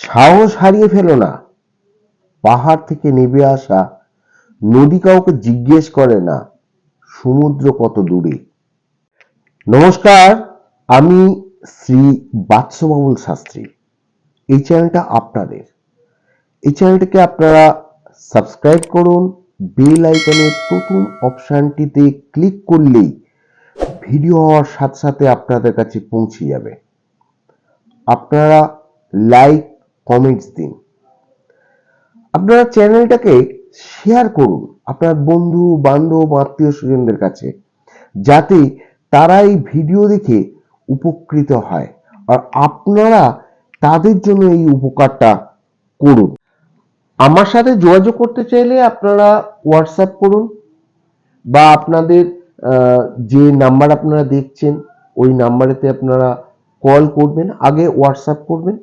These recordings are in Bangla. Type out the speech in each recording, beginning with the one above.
সাহস হারিয়ে ফেলো না। পাহাড় থেকে নেমে আসা নদী কাউকে জিজ্ঞেস করে না। সমুদ্র কত দূরে। নমস্কার, আমি শ্রী বাৎসবাবুল শাস্ত্রী। এই চ্যানেলটা আপনাদের। এই চ্যানেলটাকে আপনারা সাবস্ক্রাইব করুন, বেল আইকনের প্রথম অপশানটিতে ক্লিক করলেই ভিডিও হওয়ার সাথে সাথে আপনাদের কাছে পৌঁছে যাবে। আপনারা লাইক কমেন্টস দিন। আপনারা চ্যানেলটাকে শেয়ার করুন আপনার বন্ধু, বান্ধব, আত্মীয় স্বজনদের কাছে, যাতে তারা এই ভিডিও দেখে উপকৃত হয় আর আপনারা তাদের জন্য এই উপকারটা করুন। আমার সাথে যোগাযোগ করতে চাইলে আপনারা হোয়াটসঅ্যাপ করুন বা আপনাদের যে নাম্বার আপনারা দেখছেন, ওই নাম্বারেতে আপনারা কল করবেন, আগে হোয়াটসঅ্যাপ করবেন।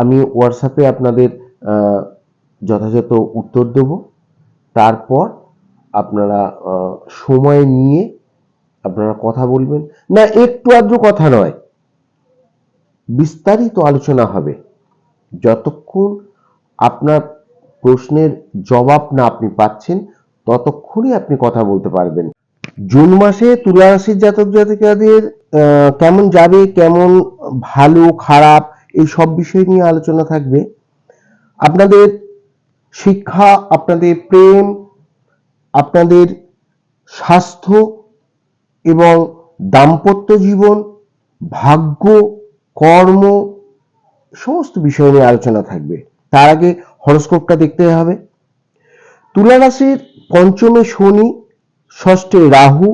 আমি হোয়াটসঅ্যাপে আপনাদের যথাযথ উত্তর দেব। তারপর আপনারা সময় নিয়ে আপনারা কথা বলবেন। না, একটু আধটু কথা নয়। বিস্তারিত আলোচনা হবে। যতক্ষণ আপনার প্রশ্নের জবাব না আপনি পাচ্ছেন, ততক্ষণই আপনি কথা বলতে পারবেন। জুন মাসে তুলা রাশির জাতক জাতিকাদের কেমন যাবে, কেমন ভালো, খারাপ এই সব বিষয় নিয়ে আলোচনা থাকবে। আপনাদের শিক্ষা, আপনাদের প্রেম, আপনাদের স্বাস্থ্য এবং দাম্পত্য জীবন, ভাগ্য, কর্ম, সমস্ত বিষয় নিয়ে আলোচনা থাকবে। তার আগে হরস্কোপটা দেখতে হবে। তুলা রাশির পঞ্চমে শনি, ষষ্ঠে রাহু,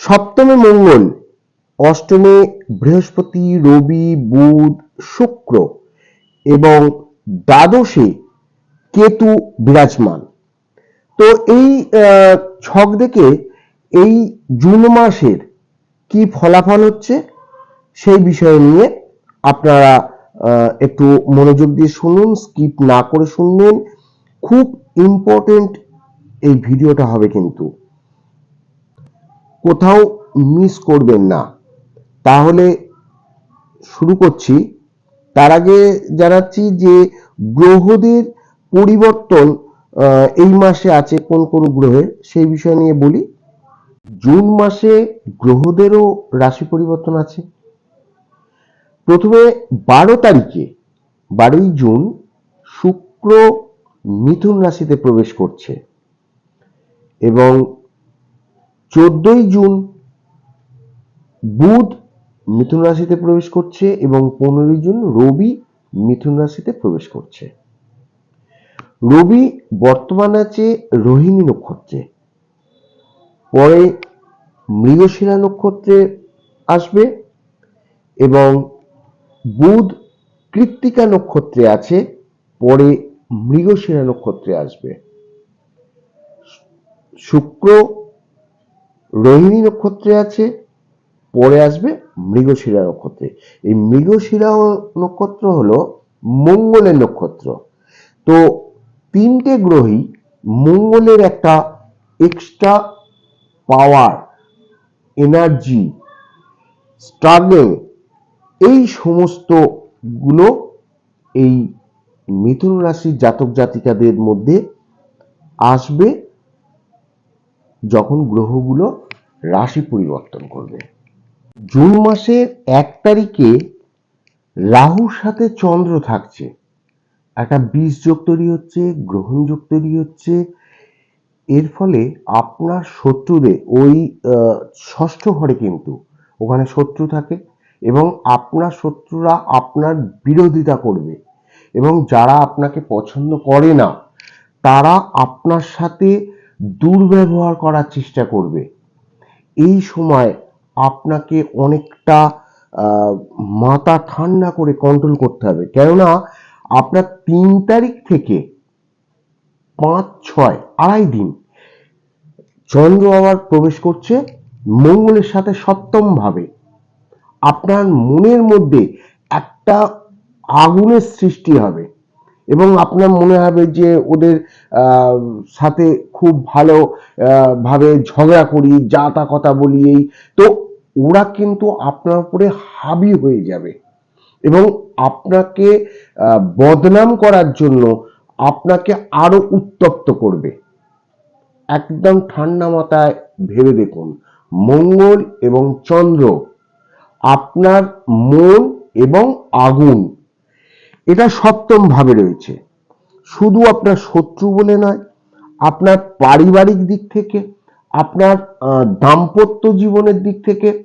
সপ্তমে মঙ্গল অষ্টমে বৃহস্পতি, রবি, বুধ, শুক্র এবং দ্বাদশে কেতু বিরাজমান। তো এই ছক দেখে এই জুন মাসের কি ফলাফল হচ্ছে সেই বিষয় নিয়ে আপনারা একটু মনোযোগ দিয়ে শুনুন স্কিপ না করে শুনবেন। খুব ইম্পর্টেন্ট এই ভিডিওটা হবে কিন্তু। কোথাও মিস করবেন না। তাহলে শুরু করছি। তার আগে জানাচ্ছি যে গ্রহদের পরিবর্তন এই মাসে আছে কোন কোন গ্রহে, সেই বিষয় নিয়ে বলি। জুন মাসে গ্রহদেরও রাশি পরিবর্তন আছে। প্রথমে বারো তারিখে, বারোই জুন, শুক্র মিথুন রাশিতে প্রবেশ করছে এবং চোদ্দই জুন বুধ মিথুন রাশিতে প্রবেশ করছে এবং পনেরোই জুন রবি মিথুন রাশিতে প্রবেশ করছে। রবি বর্তমানে আছে রোহিণী নক্ষত্রে। পরে মৃগশিরা নক্ষত্রে আসবে এবং বুধ কৃত্তিকা নক্ষত্রে আছে, পরে মৃগশিরা নক্ষত্রে আসবে। শুক্র রোহিণী নক্ষত্রে আছে পরে আসবে মৃগশিরা নক্ষত্রে। এই মৃগশিরা নক্ষত্র হলো মঙ্গলের নক্ষত্র। তো তিনটে গ্রহই মঙ্গলের একটা এক্সট্রা পাওয়ার এনার্জি স্ট্রাগল এই সমস্তগুলো এই মিথুন রাশির জাতক জাতিকাদের মধ্যে আসবে যখন গ্রহগুলো রাশি পরিবর্তন করবে। জুন মাসের এক তারিখে রাহুর সাথে চন্দ্র থাকছে। একটা বীজ যোগ তৈরি হচ্ছে গ্রহণ যোগ তৈরি হচ্ছে। এর ফলে আপনার শত্রুদের, ওই ষষ্ঠ ঘরে কিন্তু ওখানে শত্রু থাকে এবং আপনার শত্রুরা আপনার বিরোধিতা করবে এবং যারা আপনাকে পছন্দ করে না, তারা আপনার সাথে দুর্ব্যবহার করার চেষ্টা করবে। এই সময় আপনাকে অনেকটা মাথা ঠান্ডা করে কন্ট্রোল করতে হবে। কেননা, আপনার তিন তারিখ থেকে পাঁচ, ছয়, আড়াই দিন চন্দ্র আবার প্রবেশ করছে মঙ্গলের সাথে সপ্তম ভাবে আপনার মনের মধ্যে একটা আগুনের সৃষ্টি হবে। এবং আপনার মনে হবে যে ওদের সাথে খুব ভালো ভাবে ঝগড়া করি, যা তা কথা বলি এই। তো ওরা কিন্তু আপনার উপরে হাবি হয়ে যাবে। এবং আপনাকে বদনাম করার জন্য আপনাকে আরও উত্তপ্ত করবে। একদম ঠান্ডা মাথায় ভেবে দেখুন, মঙ্গল এবং চন্দ্র আপনার মন এবং আগুন এটা সপ্তম ভাবে রয়েছে। শুধু আপনার শত্রু বলে নয়, আপনার পারিবারিক দিক থেকে, আপনার দাম্পত্য জীবনের দিক থেকে,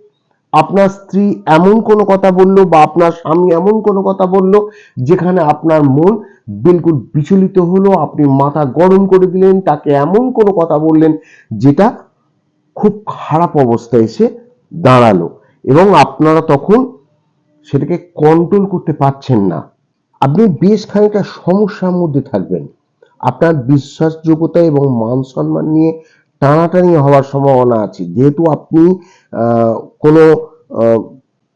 আপনার স্ত্রী এমন কোনো কথা বলল বা আপনার স্বামী এমন কোনো কথা বলল যেখানে আপনার মন বিলকুল বিচলিত হলো, আপনি মাথা গরম করে দিলেন, তাকে এমন কোনো কথা বললেন যেটা খুব খারাপ অবস্থায় এসে দাঁড়াল। এবং আপনারা তখন সেটাকে কন্ট্রোল করতে পারছেন না। আপনি বেশ খানিকটা সমস্যার মধ্যে থাকবেন। আপনার বিশ্বাসযোগ্যতা এবং মান সম্মান নিয়ে টানাটানি হওয়ার সম্ভাবনা আছে। যেহেতু আপনি কোনো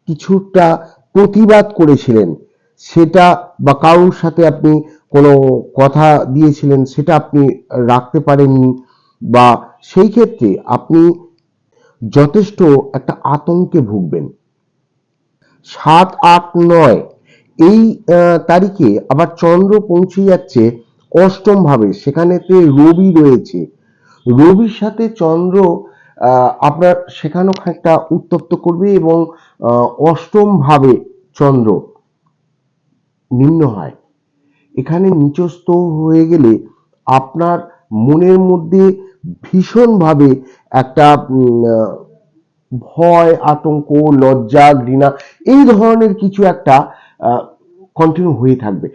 কিছুটা প্রতিবাদ করেছিলেন, সেটা বা কারোর সাথে আপনি কোনো কথা দিয়েছিলেন, সেটা আপনি রাখতে পারেননি বা সেই ক্ষেত্রে আপনি যথেষ্ট একটা আতঙ্কে ভুগবেন। সাত আট নয় এই তারিখে আবার চন্দ্র পৌঁছে যাচ্ছে অষ্টম ভাবে, সেখানেতে রবি রয়েছে। রবির সাথে চন্দ্র আপনার সেখানেও খানিকটা উত্তপ্ত করবে এবং অষ্টম ভাবে চন্দ্র নিম্ন হয়। এখানে নিচস্থ হয়ে গেলে আপনার মনের মধ্যে ভীষণভাবে একটা ভয়, আতঙ্ক, লজ্জা, ঘৃণা এই ধরনের কিছু একটা কন্টিনিউ হয়ে থাকবে।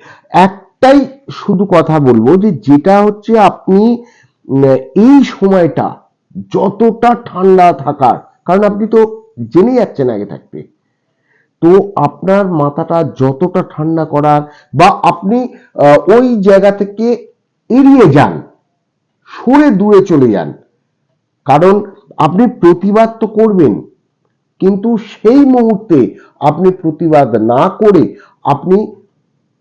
একটাই শুধু কথা বলব যে, যেটা হচ্ছে আপনি এই সময়টা যতটা ঠান্ডা থাকার, কারণ আপনি তো জেনে যাচ্ছেন আগে থাকতে, তো আপনার মাথাটা যতটা ঠান্ডা করার বা আপনি ওই জায়গা থেকে এড়িয়ে যান, সরে দূরে চলে যান, কারণ আপনি প্রতিবাদ তো করবেন কিন্তু সেই মুহূর্তে আপনি প্রতিবাদ না করে আপনি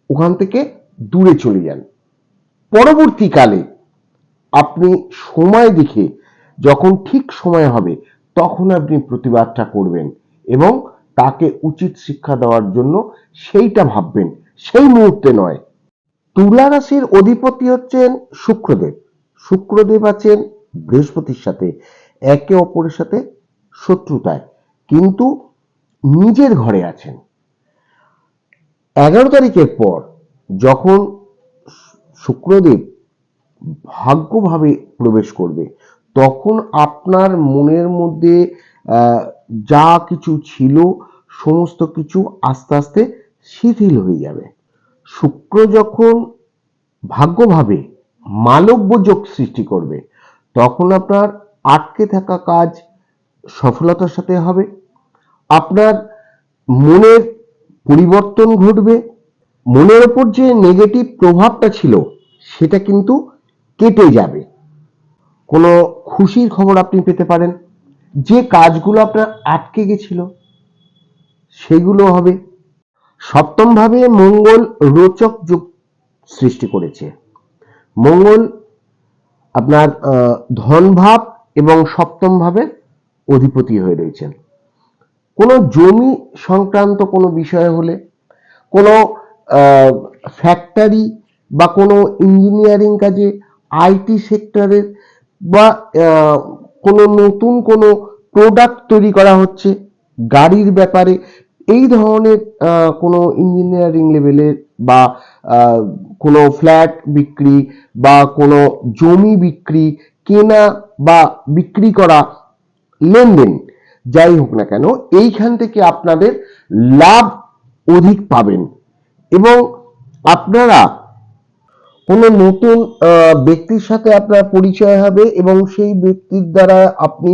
ওখান থেকে দূরে চলে যান। পরবর্তীকালে আপনি সময় দেখে, যখন ঠিক সময় হবে, তখন আপনি প্রতিবাদটা করবেন এবং তাকে উচিত শিক্ষা দেওয়ার জন্য সেইটা ভাববেন। সেই মুহূর্তে নয়। তুলা রাশির অধিপতি হচ্ছেন শুক্রদেব। শুক্রদেব আছেন বৃহস্পতির সাথে, একে অপরের সাথে শত্রুতায়। কিন্তু নিজের ঘরে আছেন। এগারো তারিখের পর যখন শুক্রদেব ভাগ্যভাবে প্রবেশ করবে, তখন আপনার মনের মধ্যে যা কিছু ছিল, সমস্ত কিছু আস্তে আস্তে শিথিল হয়ে যাবে। শুক্র যখন ভাগ্যভাবে মালব্য যোগ সৃষ্টি করবে, তখন আপনার আটকে থাকা কাজ সফলতার সাথে হবে। আপনার মনের পরিবর্তন ঘটবে, মনের ওপর যে নেগেটিভ প্রভাবটা ছিল, সেটা কিন্তু কেটে যাবে। কোনো খুশির খবর আপনি পেতে পারেন, যে কাজগুলো আপনার আটকে গেছিল, সেগুলো হবে। সপ্তমভাবে মঙ্গল রোচক যুগ সৃষ্টি করেছে। মঙ্গল আপনার ধনভাব এবং সপ্তম ভাবে অধিপতি হয়ে রয়েছেন। কোনো জমি সংক্রান্ত কোনো বিষয় হলে, কোনো ফ্যাক্টরি বা কোনো ইঞ্জিনিয়ারিং কাজে আইটি সেক্টরের বা কোনো নতুন কোনো প্রোডাক্ট তৈরি করা হচ্ছে, গাড়ির ব্যাপারে, এই ধরনের কোনো ইঞ্জিনিয়ারিং লেভেলের বা কোনো ফ্ল্যাট বিক্রি বা কোনো জমি বিক্রি, কেনা বা বিক্রি করা লেনদেন যাই হোক না কেন, এইখান থেকে আপনাদের লাভ অধিক পাবেন। এবং আপনারা কোনো নতুন ব্যক্তির সাথে আপনার পরিচয় হবে এবং সেই ব্যক্তির দ্বারা আপনি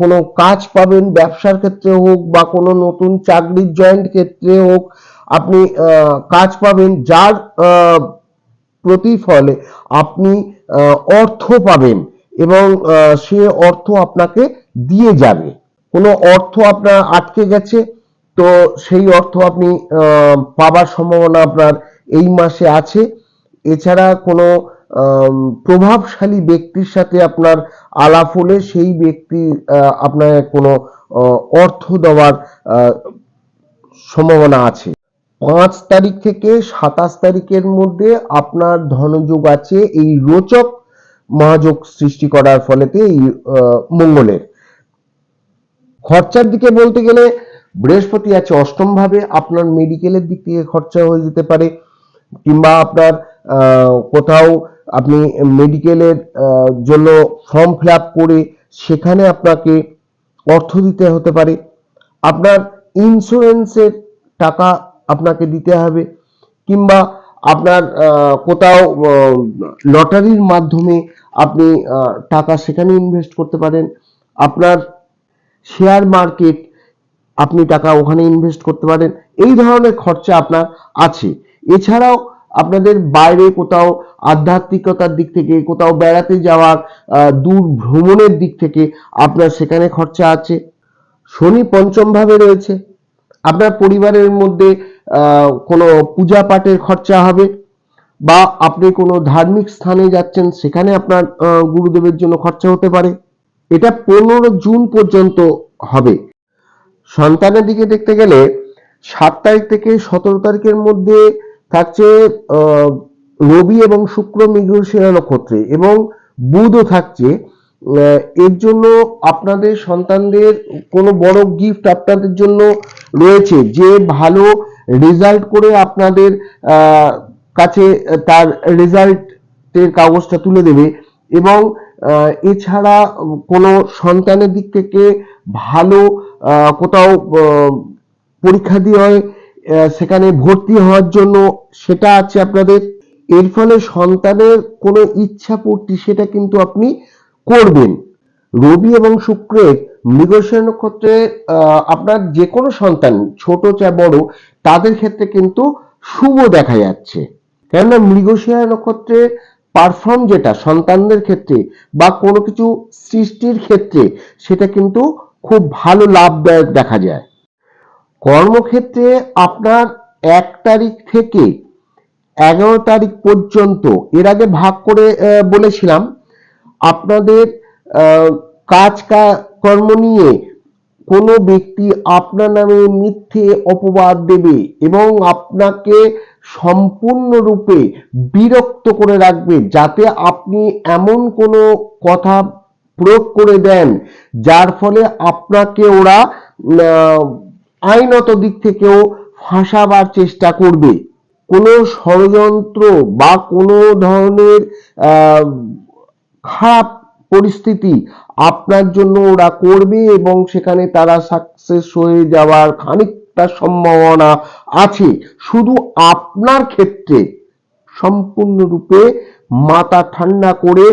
কোনো কাজ পাবেন, ব্যবসার ক্ষেত্রে হোক বা কোনো নতুন চাকরির জয়েন্ট ক্ষেত্রে হোক, আপনি কাজ পাবেন, যার প্রতিফলে আপনি অর্থ পাবেন এবং সে অর্থ আপনাকে দিয়ে যাবে। কোনো অর্থ আপনার আটকে গেছে, তো সেই অর্থ আপনি পাবার সম্ভাবনা আপনার এই মাসে আছে। এছাড়া কোনো প্রভাবশালী ব্যক্তির সাথে আপনার আলাপ হলে সেই ব্যক্তি আপনার কোনো অর্থ দেওয়ার সম্ভাবনা আছে। পাঁচ তারিখ থেকে সাতাশ তারিখের মধ্যে আপনার ধনযোগ আছে। এই রোচক মহাযোগ সৃষ্টি করার ফলেতে এই মঙ্গলের। খরচার দিকে বলতে গেলে বৃহস্পতি আছে অষ্টম ভাবে আপনার মেডিকেলের দিক থেকে খরচা হয়ে যেতে পারে। কিংবা আপনার কোথাও আপনি মেডিকেলের জন্য ফর্ম ফিল করে সেখানে আপনাকে অর্থ দিতে হতে পারে। আপনার ইন্স্যুরেন্সের টাকা আপনাকে দিতে হবে। কিংবা আপনার কোথাও লটারির মাধ্যমে আপনি টাকা সেখানে ইনভেস্ট করতে পারেন। আপনার শেয়ার মার্কেট আপনি টাকা ওখানে ইনভেস্ট করতে পারেন। এই ধরনের খরচা আপনার আছে। এছাড়াও আপনাদের বাইরে কোথাও আধ্যাত্মিকতার দিক থেকে, কোথাও বেড়াতে যাওয়ার দূর ভ্রমণের দিক থেকে আপনার সেখানে খরচা আছে। শনি পঞ্চম ভাবে রয়েছে। আপনার পরিবারের মধ্যে কোনো পূজা পাঠের খরচা হবে বা আপনি কোনো ধার্মিক স্থানে যাচ্ছেন, সেখানে আপনার গুরুদেবের জন্য খরচা হতে পারে। এটা পনেরো জুন পর্যন্ত হবে। সন্তানের দিকে দেখতে গেলে সাত তারিখ থেকে সতেরো তারিখের মধ্যে থাকছে রবি এবং শুক্র মৃগশিরা নক্ষত্রে এবং বুধও থাকছে। এর জন্য আপনাদের সন্তানদের কোনো বড় গিফট আপনাদের জন্য রয়েছে। যে ভালো রেজাল্ট করে আপনাদের কাছে তার রেজাল্টের কাগজটা তুলে দেবে এবং এছাড়া কোনো সন্তানের দিক থেকে ভালো কোথাও পরীক্ষা দিয়ে হয় সেখানে ভর্তি হওয়ার জন্য সেটা আছে আপনাদের। এর ফলে সন্তানের কোনো ইচ্ছা পূর্তি সেটা কিন্তু আপনি করবেন। রবি এবং শুক্রের মৃগশিরা নক্ষত্রে আপনার যে কোনো সন্তান, ছোট চা বড়, তাদের ক্ষেত্রে কিন্তু শুভ দেখা যাচ্ছে। কেননা মৃগশিরা নক্ষত্রে পারফর্ম যেটা, সন্তানদের ক্ষেত্রে বা কোনো কিছু সৃষ্টির ক্ষেত্রে, সেটা কিন্তু খুব ভালো লাভদায়ক দেখা যায়। কর্মক্ষেত্রে আপনার এক তারিখ থেকে এগারো তারিখ পর্যন্ত, এর আগে ভাগ করে বলেছিলাম, আপনাদের কাজ কর্ম নিয়ে কোনো ব্যক্তি আপনার নামে মিথ্যে অপবাদ দেবে এবং আপনাকে সম্পূর্ণরূপে বিরক্ত করে রাখবে, যাতে আপনি এমন কোনো কথা প্রয়োগ করে দেন, যার ফলে আপনাকে ওরা আইনত দিক থেকেও ফাঁসাবার চেষ্টা করবে। কোনো ষড়যন্ত্র বা কোনো ধরনের খারাপ পরিস্থিতি আপনার জন্য ওরা করবে এবং সেখানে তারা সাকসেস হয়ে যাওয়ার খানিকটা সম্ভাবনা আছে। শুধু আপনার ক্ষেত্রে সম্পূর্ণরূপে মাথা ঠান্ডা করে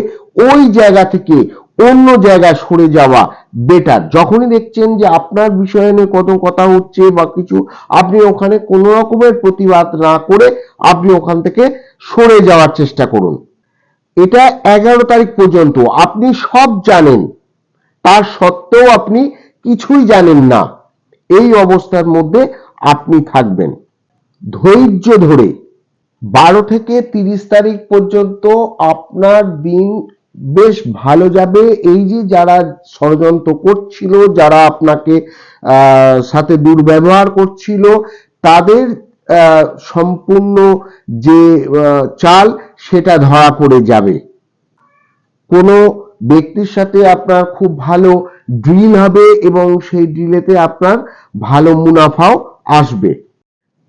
ওই জায়গা থেকে অন্য জায়গায় সরে যাওয়া বেটার যখনই দেখছেন যে আপনার বিষয় নিয়ে কত কথা হচ্ছে বা কিছু, আপনি ওখানে কোনো রকমের প্রতিবাদ না করে আপনি ওখান থেকে সরে যাওয়ার চেষ্টা করুন। এটা এগারো তারিখ পর্যন্ত। আপনি সব জানেন। তার সত্ত্বেও আপনি কিছুই জানেন না। এই অবস্থার মধ্যে আপনি থাকবেন। ধৈর্য ধরে বারো থেকে তিরিশ তারিখ পর্যন্ত আপনার দিন বেশ ভালো যাবে। এই যে যারা ষড়যন্ত্র করছিল, যারা আপনাকে সাথে দুর্ব্যবহার করছিল, তাদের সম্পূর্ণ যে চাল, সেটা ধরা পড়ে যাবে। কোনো ব্যক্তির সাথে আপনার খুব ভালো ড্রিল হবে এবং সেই ড্রিলেতে আপনার ভালো মুনাফাও আসবে।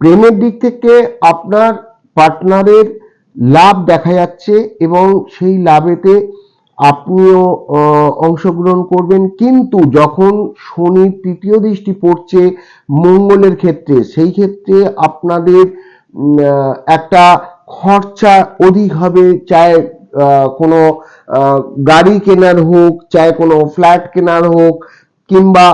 প্রেমের দিক থেকে আপনার পার্টনারের লাভ দেখা যাচ্ছে এবং সেই লাভেতে আপনিও অংশগ্রহণ করবেন। কিন্তু যখন শনির তৃতীয় দৃষ্টি পড়ছে মঙ্গলের ক্ষেত্রে সেই ক্ষেত্রে আপনাদের একটা খরচা অধিক হবে আহ, কোনো গাড়ি কেনার হোক চাই কোনো ফ্ল্যাট কেনার হোক, কিংবা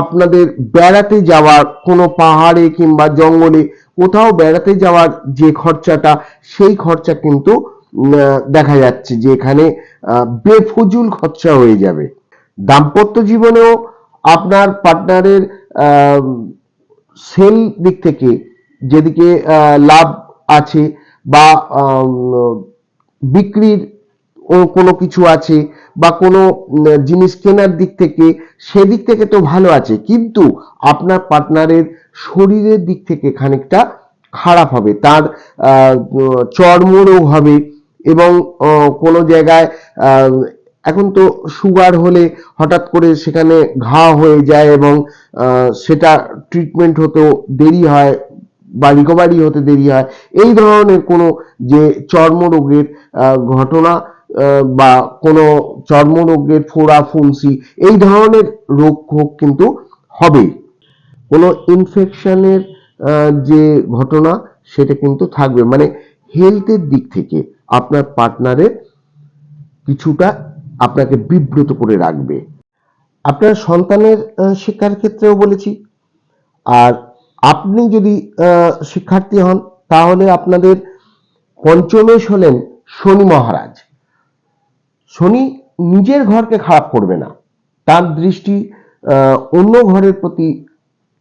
আপনাদের বেড়াতে যাওয়ার কোনো পাহাড়ে কিংবা জঙ্গলে কোথাও বেড়াতে যাওয়ার যে খরচাটা, সেই খরচা কিন্তু দেখা যাচ্ছে যে এখানে বেফজুল খরচা হয়ে যাবে। দাম্পত্য জীবনেও আপনার পার্টনারের সেল দিক থেকে যেদিকে লাভ আছে বা বিক্রির কোনো কিছু আছে বা কোনো জিনিস কেনার দিক থেকে সেদিক থেকে তো ভালো আছে, কিন্তু আপনার পার্টনারের শরীরের দিক থেকে খানিকটা খারাপ হবে, তার চর্মরোগ হবে এবং কোনো জায়গায় এখন তো সুগার হলে হঠাৎ করে সেখানে ঘা হয়ে যায় এবং সেটা ট্রিটমেন্ট হতেও দেরি হয় বা রিকভারি হতে দেরি হয়, এই ধরনের কোনো যে চর্মরোগের ঘটনা বা কোনো চর্মরোগের ফোড়া ফুনসি এই ধরনের রোগ হোক কিন্তু হবেই। কোনো ইনফেকশনের যে ঘটনা সেটা কিন্তু থাকবে। মানে হেলথের দিক থেকে আপনার পার্টনারের কিছুটা আপনাকে বিব্রত করে রাখবে। আপনার সন্তানের শিক্ষার ক্ষেত্রেও বলেছি। আর আপনি যদি শিক্ষার্থী হন, তাহলে আপনাদের পঞ্চমেশ হলেন শনি মহারাজ। শনি নিজের ঘরকে খারাপ করবে না। তার দৃষ্টি অন্য ঘরের প্রতি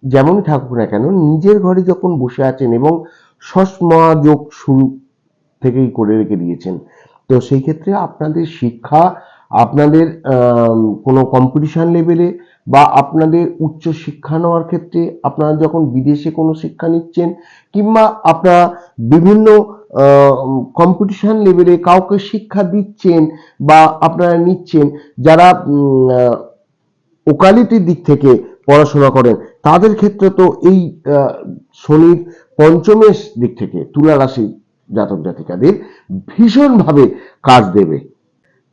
যেমনই থাকুক না কেন, নিজের ঘরে যখন বসে আছেন এবং ষষ্ঠ মহাযোগ শুরু থেকেই করে রেখে দিয়েছেন, তো সেই ক্ষেত্রে আপনাদের শিক্ষা, আপনাদের কোনো কম্পিটিশন লেভেলে বা আপনাদের উচ্চ শিক্ষা নেওয়ার ক্ষেত্রে আপনারা যখন বিদেশে কোনো শিক্ষা নিচ্ছেন কিংবা আপনারা বিভিন্ন কম্পিটিশন লেভেলে কাউকে শিক্ষা দিচ্ছেন বা আপনারা নিচ্ছেন, যারা ওকালিটির দিক থেকে পড়াশোনা করেন, তাদের ক্ষেত্রে তো এই শনির পঞ্চমেশ দিক থেকে তুলা রাশি জাতক জাতিকাদের ভীষণভাবে কাজ দেবে।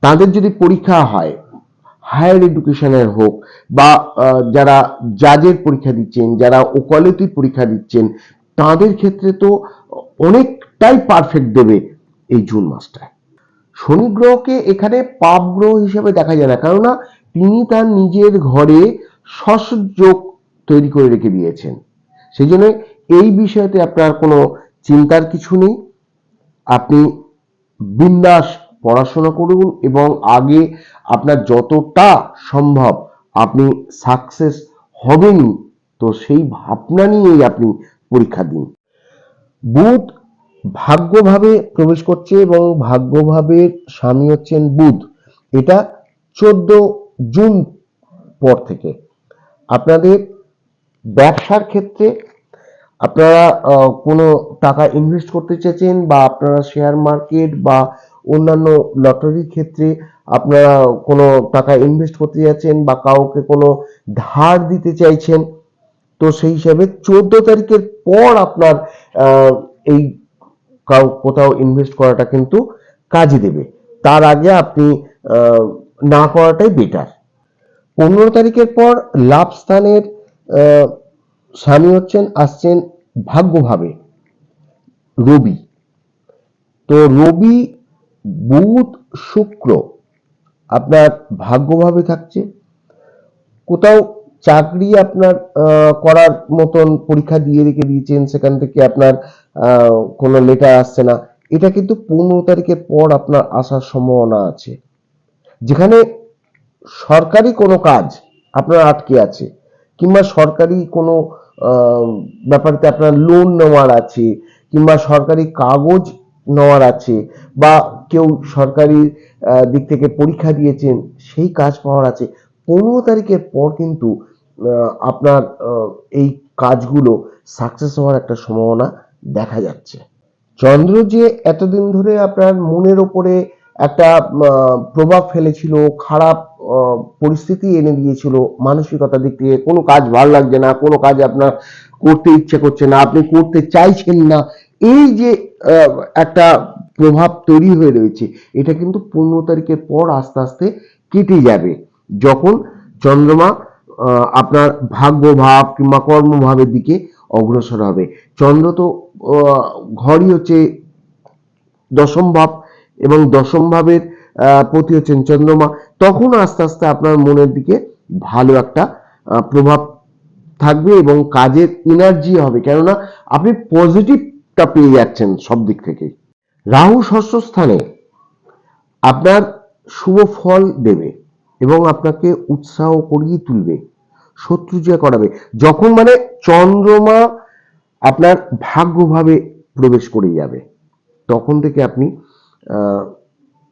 তাদের যদি পরীক্ষা হয় হায়ার এডুকেশনের হোক বা যারা জাজের পরীক্ষা দিচ্ছেন, যারা ওকালতির পরীক্ষা দিচ্ছেন, তাদের ক্ষেত্রে তো অনেকটাই পারফেক্ট দেবে এই জুন মাসটা। শনি গ্রহকে এখানে পাপ গ্রহ হিসেবে দেখা যায় না, কেননা তিনি তার নিজের ঘরে যোগ তৈরি করে রেখে দিয়েছেন। সেই জন্য এই বিষয়তে আপনার কোনো চিন্তার কিছু নেই। আপনি বিন্দাস পড়াশোনা করুন এবং আগে আপনার যতটা সম্ভব আপনি সাকসেস হবেনই, তো সেই ভাবনা নিয়েই আপনি পরীক্ষা দিন। বুধ ভাগ্যভাবে প্রবেশ করছে এবং ভাগ্যভাবের স্বামী হচ্ছেন বুধ। এটা চোদ্দ জুন পর থেকে। আপনাদের ব্যবসার ক্ষেত্রে আপনারা কোনো টাকা ইনভেস্ট করতে চাইছেন বা আপনারা শেয়ার মার্কেট বা অন্যান্য লটারির ক্ষেত্রে আপনারা কোনো টাকা ইনভেস্ট করতে যাচ্ছেন বা কাউকে কোনো ধার দিতে চাইছেন, তো সেই হিসাবে চোদ্দ তারিখের পর আপনার এই কোথাও ইনভেস্ট করাটা কিন্তু কাজে দেবে। তার আগে আপনি না করাটাই বেটার পনেরো তারিখের পর লাভ স্থানের স্বামী হচ্ছেন, আসছেন ভাগ্যভাবে রবি। তো রবি, বুধ, শুক্র আপনার ভাগ্যভাবে থাকছে। কোথাও চাকরি আপনার করার মতন পরীক্ষা দিয়ে রেখে দিয়েছেন, সেখান থেকে আপনার কোনো লেটার আসছে না। এটা কিন্তু পনেরো তারিখের পর আপনার আসার সম্ভাবনা আছে। যেখানে সরকারি কোনো কাজ আপনার আটকে আছে কিংবা সরকারি কোনো আহ, ব্যাপারতে আপনার লোন নেওয়ার আছে কিংবা সরকারি কাগজ নেওয়ার আছে বা কেউ সরকারি দিক থেকে পরীক্ষা দিয়েছেন সেই কাজ পাওয়ার আছে। পনেরো তারিখের পর কিন্তু আপনার এই কাজগুলো সাকসেস হওয়ার একটা সম্ভাবনা দেখা যাচ্ছে। চন্দ্র যে এতদিন ধরে আপনার মনের ওপরে একটা প্রভাব ফেলেছিল, খারাপ পরিস্থিতি এনে দিয়েছিল মানসিকতা দিক থেকে কোনো কাজ ভালো লাগছে না, কোনো কাজ আপনার করতে ইচ্ছে করছে না, আপনি করতে চাইছেন না, এই যে একটা প্রভাব তৈরি হয়ে রয়েছে, এটা কিন্তু পনেরো তারিখের পর আস্তে আস্তে কেটে যাবে। যখন চন্দ্রমা আপনার ভাগ্যভাব কিংবা কর্মভাবের দিকে অগ্রসর হবে। চন্দ্র তো ঘরই হচ্ছে দশম ভাব এবং দশম ভাবের প্রতি হচ্ছেন চন্দ্রমা। তখন আস্তে আস্তে আপনার মনের দিকে ভালো একটা প্রভাব থাকবে এবং কাজের এনার্জি হবে। কেননা আপনি পজিটিভটা পেয়ে যাচ্ছেন সব দিক থেকে রাহু ষষ্ঠ স্থানে আপনার শুভ ফল দেবে এবং আপনাকে উৎসাহ করিয়ে তুলবে। শত্রু জয় করাবে। যখন মানে চন্দ্রমা আপনার ভাগ্যভাবে প্রবেশ করে যাবে, তখন থেকে আপনি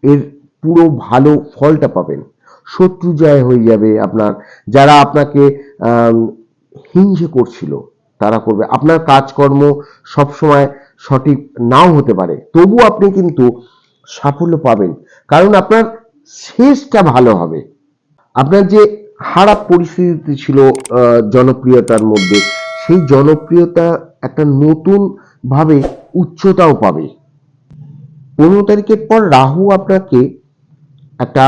এর পুরো ভালো ফলটা পাবেন। শত্রু জয় হয়ে যাবে আপনার। যারা আপনাকে হিংসে করছিল, তারা করবে। আপনার কাজকর্ম সবসময় সঠিক নাও হতে পারে। তবু আপনি কিন্তু সাফল্য পাবেন। কারণ আপনার শেষটা ভালো হবে। আপনার যে খারাপ পরিস্থিতি ছিল জনপ্রিয়তার মধ্যে। সেই জনপ্রিয়তা একটা নতুন ভাবে উচ্চতাও পাবে। পনেরো তারিখের পর রাহু আপনাকে একটা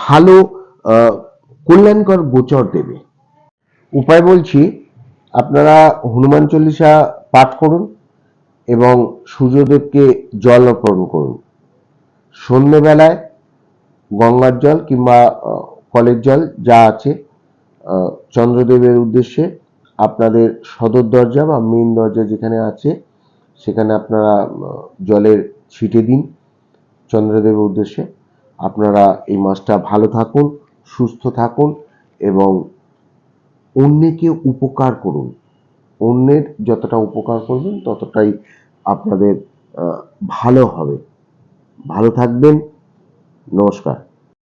ভালো কল্যাণকর গোচর দেবে। উপায় বলছি, আপনারা হনুমান চল্লিশা পাঠ করুন এবং সূর্যদেবকে জল অর্পণ করুন। সন্ধ্যেবেলায় গঙ্গার জল কিংবা কলের জল যা আছে চন্দ্রদেবের উদ্দেশ্যে আপনাদের সদর দরজা বা মেন দরজা যেখানে আছে, সেখানে আপনারা জলের ছিটে দিন চন্দ্রদেবের উদ্দেশ্যে। আপনারা এই মাসটা ভালো থাকুন, সুস্থ থাকুন এবং অন্যকে উপকার করুন। অন্যের যতটা উপকার করবেন, ততটাই আপনাদের ভালো হবে। ভালো থাকবেন। নমস্কার।